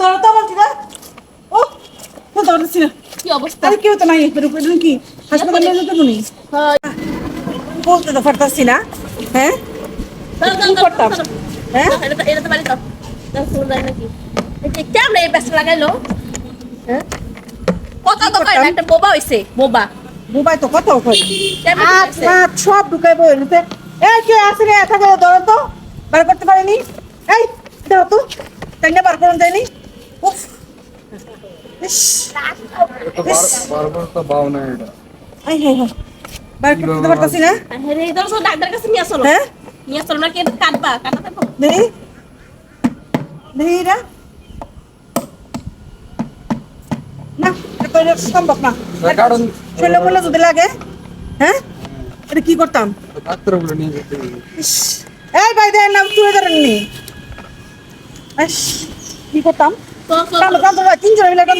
ধরো তো বলছি না ও তুই ধরছি না কি অবস্থা? আরে কেউ তো নাই এর উপরে কি? হাসপাতালে যেতে নি হ্যাঁ, বলতে তো পারতাছি না হ্যাঁ? দাও, দাও, কি করতাম? দাও, দাও। হ্যাঁ এটা তো- এটা তো বাড়ি দাও। দাও, ফোন দেয় নাকি? এই এই ব্যস্ত লাগাইলো? হ্যাঁ? কথা তো কয় একটা বোবা হইছে, বোবা। মোবাইল তো কত আট সব ঢুকাই বই এই কে রে ধরো তো। বার করতে পারেনি। এই দাও তো। তাই না বার করুন যায়নি না বার করতে পারতাছি কাছে নিয়ে চলো। হ্যাঁ? নিয়ে চলো, কাটবা? না এটা সম্ভব না। যদি লাগে হ্যাঁ? এটা কি করতাম? ডাক্তারগুলো নিয়ে যেতে এই ভাই দেন নাম তুলে ধরেননি। ইস, কি করতাম? তিনজন মিলে কাম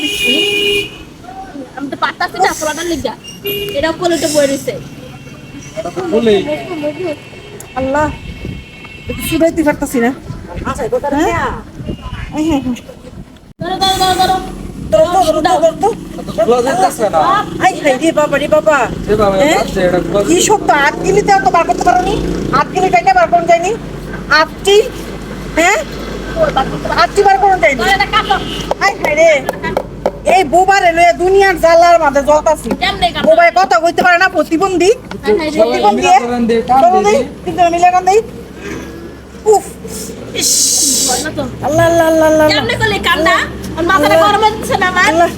আমি তো পারতাছি না, পোলাটার লিগা। আল্লাহ শুধাইতে পারতাছি না। হ্যাঁ? এটা তো খোলা যাইতেছে না? আই হাই রে বাবা রে বাবা। যেভাবে হ্যাঁ? যাচ্ছে এটা খোলা কি শক্ত আট গিলিতে তো বার করতে পারোনি। আট গিলি টাইটা বার করতে যায়নি। আটটি হ্যাঁ? হাই রে। এই বোবারে লয়ে দুনিয়ার জ্বালার মাঝে কথা কইতে পারে না প্রতিবন্ধী। প্রতিবন্ধী তিনজন মিলে কান দেই। উফ। ইস ভয় না তো। আল্লাহ আল্লাহ আল্লাহ আল্লাহ কেমনে করলি কান্না? আর মাথাটা গরম না আমার?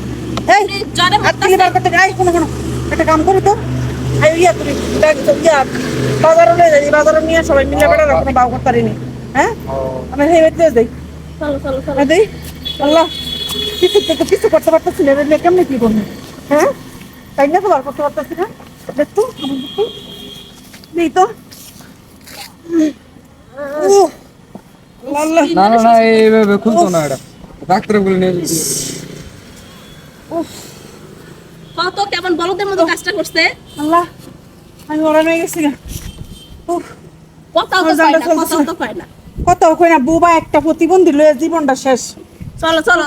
এই জ্বরে হাত বার করতে আই শোনো শোনো একটা কাম করি তো। আই ইয়া তুমি ব্যাগ তো ইয়া বাজারে নিয়ে যাই বাজারে নিয়ে সবাই মিলে বেড়া কোনো বাউ করতে পারিনি। হ্যাঁ? আমি হেই বেতে দেই চলো চলো চলো। দেই আল্লাহ কিছু থেকে কিছু করতে পারতেছি না। রে কেমনে কি করব? হ্যাঁ? তাই না তো বার করতে পারতেছি না? দেখ তো আমার দেখতো নেই তো। না না না এইভাবে খুলতো না এটা। ডাক্তারগুলো নিয়ে যেতে হবে। উফ কত কেমন বলদের মতো কাজটা করছে? আল্লাহ আমি ওরা নিয়ে গেছি গা। উফ কথাও তো পায় না কথাও তো পায় না। কত কই না বুবা একটা প্রতিবন্ধী লয়ে জীবনটা শেষ। চলো চলো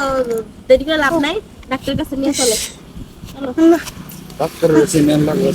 দেরি করে লাভ নাই ডাক্তারের কাছে নিয়ে চলো। চলো ডাক্তারের কাছে নিয়ে লাগবে